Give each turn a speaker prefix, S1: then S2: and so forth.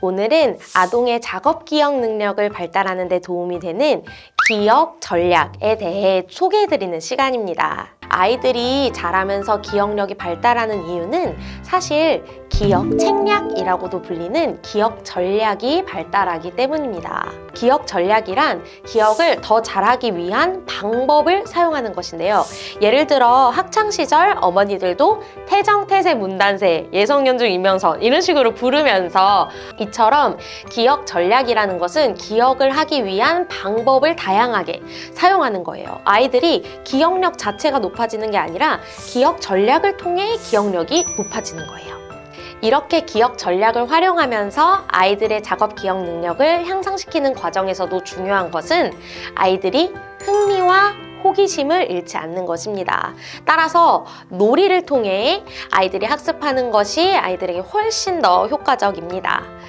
S1: 오늘은 아동의 작업 기억 능력을 발달하는 데 도움이 되는 기억 전략에 대해 소개해드리는 시간입니다. 아이들이 자라면서 기억력이 발달하는 이유는 사실 기억 책략이라고도 불리는 기억 전략이 발달하기 때문입니다. 기억 전략이란 기억을 더 잘하기 위한 방법을 사용하는 것인데요. 예를 들어 학창 시절 어머니들도 태정태세 문단세 예성연중 이명선 이런 식으로 부르면서 이처럼 기억 전략이라는 것은 기억을 하기 위한 방법을 다양하게 사용하는 거예요. 아이들이 기억력 자체가 높 아지는 게 아니라 기억 전략을 통해 기억력이 높아지는 거예요. 이렇게 기억 전략을 활용하면서 아이들의 작업 기억 능력을 향상시키는 과정에서도 중요한 것은 아이들이 흥미와 호기심을 잃지 않는 것입니다. 따라서 놀이를 통해 아이들이 학습하는 것이 아이들에게 훨씬 더 효과적입니다.